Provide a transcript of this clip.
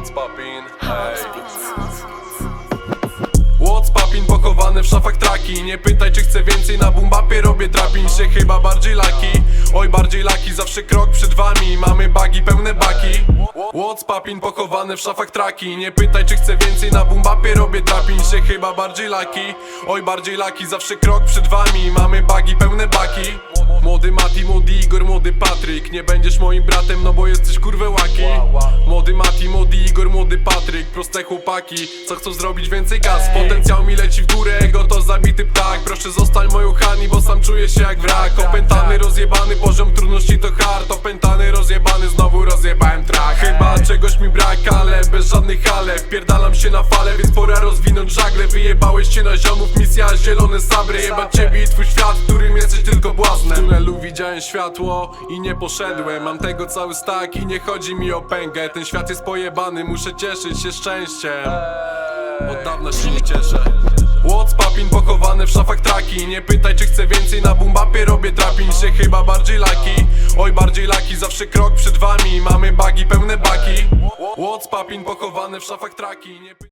What's poppin'? Hey. What's poppin' pochowane w szafach traki. Nie pytaj czy chcę więcej na bumbapie robię trapin się chyba bardziej laki. Oj bardziej laki zawsze krok przed wami. Mamy bagi pełne baki. What's poppin' pochowane w szafach traki. Nie pytaj czy chcę więcej na bumbapie robię trapin się chyba bardziej laki. Oj bardziej laki zawsze krok przed wami. Mamy bagi pełne baki. Młody Mati, młody Igor, młody Patryk. Nie będziesz moim bratem, no bo jesteś kurwę łaki Proste chłopaki, co chcą zrobić więcej kas Potencjał mi leci w górę, ego to zabity ptak. Proszę zostań moją Hani, bo sam czuję się jak wrak. Opętany, rozjebany, poziom trudności czegoś mi brak, ale bez żadnych ale. Wpierdalam się na fale, więc pora rozwinąć żagle. Wyjebałeś się na ziomów, misja zielone sabry Jebać ciebie i twój świat, w którym jesteś tylko błaznem. W tunelu widziałem światło i nie poszedłem. Mam tego cały stak i nie chodzi mi o pęgę. Ten świat jest pojebany, muszę cieszyć się szczęściem. Od dawna się nie cieszę. What's poppin' pochowane w szafach traki. Nie pytaj czy chcę więcej na bumbapie robię trapin się chyba bardziej laki Oj bardziej laki zawsze krok przed wami. Mamy bagi pełne baki. What's poppin' pochowane w szafach traki